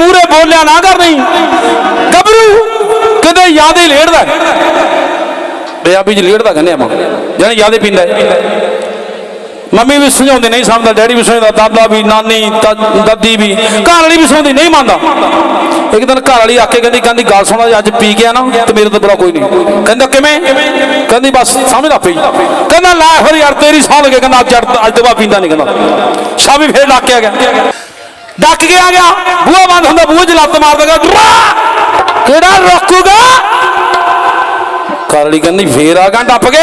ਮੂਹਰੇ ਬੋਲਿਆ ਨਾ ਕਰ ਨਹੀਂ। ਗੱਭਰੂ ਕਿਤੇ ਯਾਦੇ ਲੇੜਦਾ। ਪੰਜਾਬੀ ਚ ਲੇੜਦਾ ਕਹਿੰਦੇ ਆਪਾਂ। ਜਾਨੀ ਯਾਦੇ ਪੀਂਦਾ ਮੰਮੀ ਵੀ ਸਮਝਾਉਂਦੀ ਨਹੀਂ ਸਮਝਦਾ, ਡੈਡੀ ਵੀ ਸਮਝਦਾ, ਦਾਦਾ ਵੀ, ਨਾਨੀ ਦਾਦੀ ਵੀ। ਘਰ ਵਾਲੀ ਵੀ ਸਮਝਦੀ ਨਹੀਂ ਮੰਨਦਾ। ਇੱਕ ਦਿਨ ਘਰ ਵਾਲੀ ਆ ਕੇ ਕਹਿੰਦੀ ਕਹਿੰਦੀ ਗੱਲ ਸੁਣਾ ਅੱਜ ਪੀ ਗਿਆ ਨਾ, ਤੇ ਮੇਰੇ ਤੋਂ ਬੁਰਾ ਕੋਈ ਨਹੀਂ। ਕਹਿੰਦਾ, ਕਿਵੇਂ? ਕਹਿੰਦੀ, ਬਸ ਸਮਝਦਾ ਪਈ। ਕਹਿੰਦਾ, ਲੈ ਫਿਰ ਯਾਰ, ਤੇਰੀ ਸੌਂ ਕੇ ਕਹਿੰਦਾ, ਅੱਜ ਅੱਜ ਤੋਂ ਬਾਅਦ ਪੀਂਦਾ ਨਹੀਂ, ਕਹਿੰਦਾ। ਸ਼ਾਮੀ ਫੇਰ ਡੱਕ ਕੇ ਆ ਗਿਆ। ਡੱਕ ਕੇ ਆ ਗਿਆ। ਬੂਹਾ ਬੰਦ ਹੁੰਦਾ, ਬੂਹੇ 'ਚ ਲੱਤ ਮਾਰ ਦੇਗਾ। ਕਿਹੜਾ ਰੋਕੂਗਾ? ਘਰ ਕਹਿੰਦੀ, ਫੇਰ ਆ ਗਿਆ ਟੱਪ ਕੇ।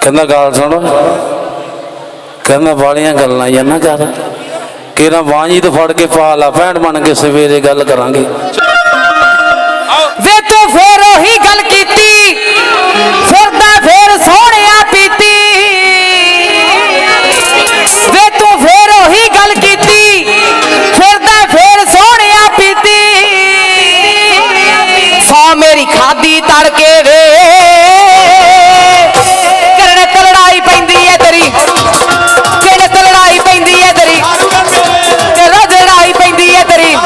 ਕਹਿੰਦਾ, ਗੱਲ ਸੁਣ। ਕਹਿੰਦਾ, ਵਾਲੀਆਂ ਗੱਲਾਂ ਜਾਂ ਨਾ ਕਰ। ਕਿਹੜਾ ਬਾਂਝੀ ਤੋਂ ਫੜ ਕੇ ਪਾ ਲਾ, ਭੈਣ ਬਣ ਕੇ ਸਵੇਰੇ ਗੱਲ ਕਰਾਂਗੇ। ਵੇ ਤੂੰ ਫੇਰ ਉਹੀ ਗੱਲ ਤੜਕੇ ਵੇ। ਕਰਨ ਤੇ ਲੜਾਈ ਪੈਂਦੀ ਐ ਤੇਰੀ? ਕਿਹੜੇ ਤੇ ਲੜਾਈ ਪੈਂਦੀ ਐ ਤੇਰੀ? ਤੇ ਲੜਾਈ ਪੈਂਦੀ ਐ ਤੇਰੀ?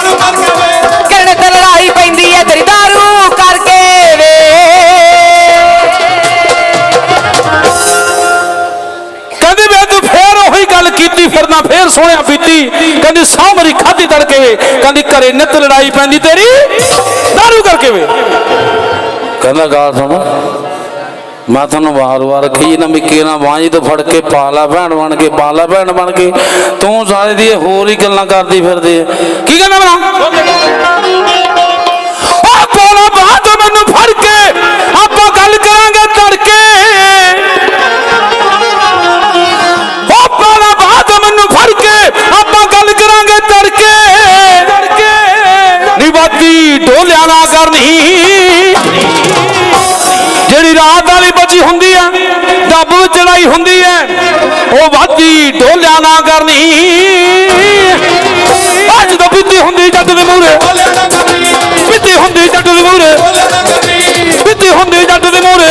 ਕਰਨ ਤੇ ਲੜਾਈ ਪੈਂਦੀ ਐ ਤੇਰੀ? ਦਾਰੂ ਕਰਕੇ ਵੇ। ਕਹਿੰਦੀ ਵੇ ਤੂੰ ਫੇਰ ਉਹੀ ਗੱਲ ਕੀਤੀ ਫਿਰਨਾ ਫੇਰ ਸੋਹਣਿਆ ਪੀਤੀ। ਕਹਿੰਦੀ ਸੌ ਮਰੀ ਖਾਦੀ ਤੜਕੇ ਵੇ। ਕਹਿੰਦੀ ਘਰੇ ਨਿੱਤ ਲੜਾਈ ਪੈਂਦੀ ਤੇਰੀ। ਦਾਰੂ ਕਰਕੇ ਵੇ। ਕਹਿੰਦਾ ਗੱਲ ਸੁਣ, ਮੈਂ ਤੁਹਾਨੂੰ ਵਾਰ-ਵਾਰ ਕਹੀ ਨਾ ਵੀ ਕਿਹਨਾਂ ਬਾਂਝੀ ਤੋਂ ਫੜ ਕੇ ਪਾਲਾ ਭੈਣ ਬਣ ਕੇ, ਪਾਲਾ ਭੈਣ ਬਣ ਕੇ। ਤੂੰ ਸਾਰੇ ਦੀ ਹੋਰ ਹੀ ਗੱਲਾਂ ਕਰਦੀ ਫਿਰਦੀ ਕੀ ਕਹਿੰਦਾ ਬਣਾ ਉਹ ਕੋਲਾ ਬਾਤ ਮੈਨੂੰ ਫੜ ਵਿੱਚ ਹੁੰਦੀ ਹੈ ਉਹ ਵਾਦੀ ਢੋਲਿਆ ਨਾ ਕਰਨੀ। ਅੱਜ ਤੋਂ ਪੀਤੀ ਹੁੰਦੀ ਜੱਟ ਦੇ ਮੂਹਰੇ। ਪੀਤੀ ਹੁੰਦੀ ਜੱਟ ਦੇ ਮੂਹਰੇ। ਪੀਤੀ ਹੁੰਦੀ ਜੱਟ ਦੇ ਮੂਹਰੇ।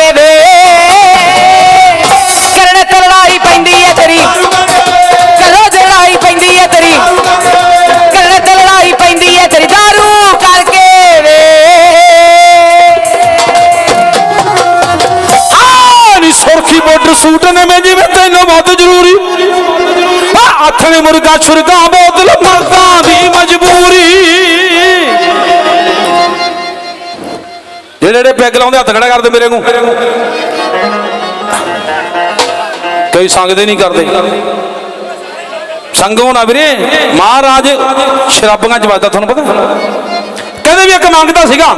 ਨਾਲ ਵੇ ਕਰਨ ਤੇ ਪੈਂਦੀ ਐ ਤੇਰੀ। ਕਰੋ ਲੜਾਈ ਪੈਂਦੀ ਐ ਤੇਰੀ। ਕਰਨ ਤੇ ਪੈਂਦੀ ਐ ਤੇਰੀ। ਦਾਰੂ ਕਰਕੇ ਵੇ। ਆ ਸੁਰਖੀ ਬਾਰਡਰ ਸੂਟ ਨੇ ਮੈਂ ਜਿਵੇਂ ਤੈਨੂੰ ਬਹੁਤ ਜ਼ਰੂਰੀ। ਆ ਹੱਥ ਨੇ ਮੁਰਗਾ, ਛੁਰਗਾ, ਬੋਤਲ ਮਰਦਾਂ ਦੀ ਮਜਬੂਰੀ। ਜਿਹੜੇ ਜਿਹੜੇ ਪੈਗ ਲਾਉਂਦੇ ਹੱਥ ਖੜਾ ਕਰਦੇ ਮੇਰੇ ਨੂੰ ਕਈ ਸੰਗਦੇ ਨਹੀਂ ਕਰਦੇ। ਸੰਗੋ ਨਾ ਵੀਰੇ, ਮਹਾਰਾਜ ਸ਼ਰਾਬਾਂ ਚ ਵੱਜਦਾ, ਤੁਹਾਨੂੰ ਪਤਾ? ਕਹਿੰਦੇ ਵੀ ਇੱਕ ਮੰਗਦਾ ਸੀਗਾ।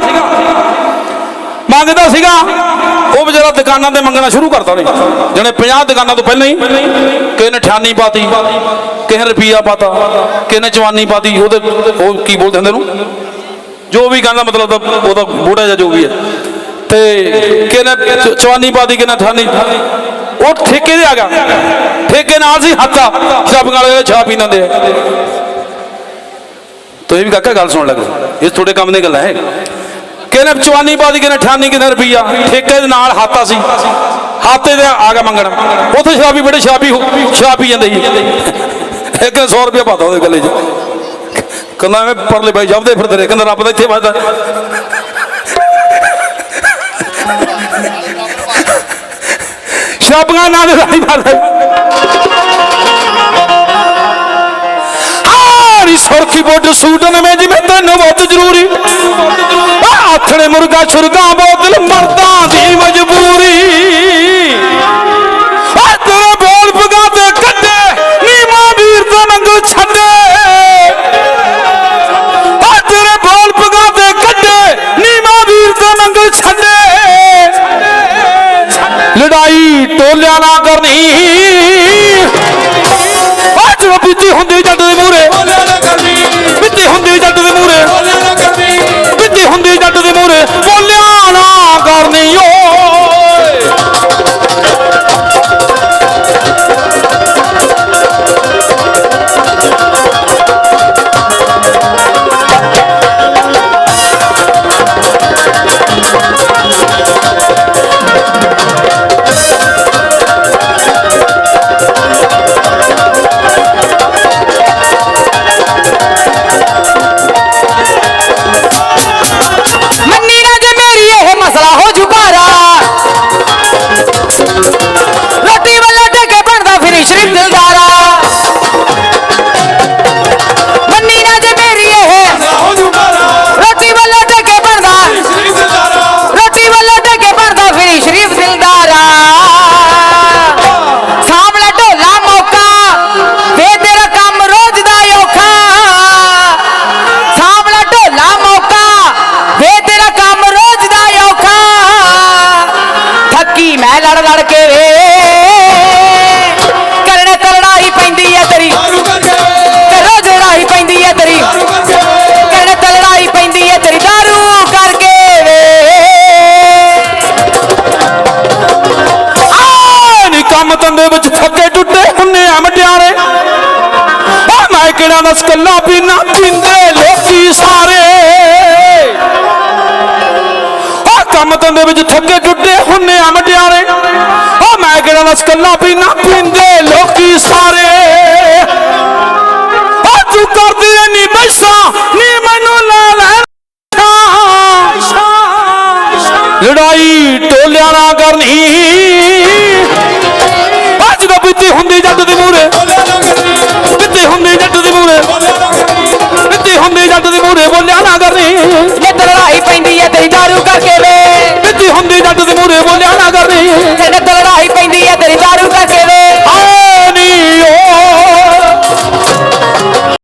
ਮੰਗਦਾ ਸੀਗਾ, ਉਹ ਵਿਚਾਰਾ ਦੁਕਾਨਾਂ ਤੇ ਮੰਗਣਾ ਸ਼ੁਰੂ ਕਰਤਾ ਨੇ ਜਣੇ 50 ਦੁਕਾਨਾਂ ਤੋਂ ਪਹਿਲਾਂ ਹੀ ਕਿਸੇ ਨੇ 98 ਪਾਤੀ, ਕਿਸੇ ਨੇ ਰੁਪਈਆ ਪਾਤਾ, ਕਿਸੇ ਨੇ ਚਵਾਨੀ ਪਾਤੀ, ਉਹਦੇ ਉਹ ਕੀ ਬੋਲਦੇ ਹੁੰਦੇ ਨੂੰ ਜੋ ਵੀ ਕਹਿੰਦਾ ਮਤਲਬ ਉਹਦਾ ਉਹਦਾ ਬੂੜਾ ਜਾਂ ਜੋ ਵੀ ਹੈ। ਤੇ ਕਿਸੇ ਚਵਾਨੀ ਪਾਤੀ ਕਿਸੇ ਨੇ 98 ਉਹ ਠੇਕੇ ਦੇ ਆ ਗਿਆ। ਠੇਕੇ ਨਾਲ ਸੀ, ਹੱਥਾ ਸ਼ਰਾਬ ਵਾਲੇ ਜਿਹੜੇ ਪੀਂਦੇ ਹੁੰਦੇ ਆ। ਤੁਸੀਂ ਵੀ ਕਾਕਾ ਗੱਲ ਸੁਣ ਲੱਗੇ। ਇਹ ਤੁਹਾਡੇ ਕੰਮ ਦੀ ਗੱਲ ਹੈ ਕਿਹਨੇ ਚਵਾਨੀ ਬਾਦੀ ਕਿਹਨੇ 98 ਕਿਹਨੇ ਰੁਪਈਆ। ਠੇਕੇ ਦੇ ਨਾਲ ਹਾਤਾ ਸੀ। ਹਾਤੇ ਦੇ ਆ ਗਿਆ ਮੰਗਣਾ। ਉੱਥੇ ਸ਼ਰਾਬੀ, ਬੜੇ ਸ਼ਰਾਬੀ ਹੋ- ਸ਼ਰਾਬ ਜਾਂਦੇ ਸੀ। ਇੱਕ 100 ਰੁਪਇਆ ਪਾਤਾ ਉਹਦੇ ਗੱਲੇ 'ਚ। ਕਹਿੰਦਾ ਐਵੇਂ ਪਰਲੇ ਬਾਈ ਜਪਦੇ ਫਿਰਦੇ ਰਹੇ, ਕਹਿੰਦਾ ਰੱਬ ਦਾ ਇੱਥੇ ਵੱਜਦਾ ਸ਼ਰਾਬੀਆਂ ਨਾਲ ਲੜਾਈ ਮਾਰਦਾ ਹਾਰੀ ਸੁਰਖੀ ਬੋਡ ਸੂਟ ਨਵੇਂ ਜਿਵੇਂ ਤੈਨੂੰ ਬਹੁਤ ਜ਼ਰੂਰੀ। ਆ ਆਥਣੇ ਮੁਰਗਾ ਛੁਰਗਾ ਬੋਤਲ ਲੜਾਈ ਟੋਲਿਆਂ ਨਾ ਕਰਨੀ। ਅੱਜ ਬੀਤੀ ਹੁੰਦੀ ਕੰਮ ਵਿੱਚ ਥੱਕੇ ਟੁੱਟੇ ਹੁੰਨੇ ਆ ਮਟਿਆਰੇ ਆ ਮੈਂ ਕਿਹੜਾ ਦਸ ਕੱਲਾ ਪੀਣਾ ਪੀਂਦੇ ਲੋਕੀ ਸਾਰੇ। ਆ ਕੰਮ ਧੰਦੇ ਵਿੱਚ ਥੱਕੇ ਟੁੱਟੇ ਹੁੰਨੇ ਆ ਮਟਿਆਰੇ ਆ ਮੈਂ ਕਿਹੜਾ ਦਸ ਕੱਲਾ ਪੀਣਾ ਪੀਂਦੇ ਲੋਕੀ ਸਾਰੇ।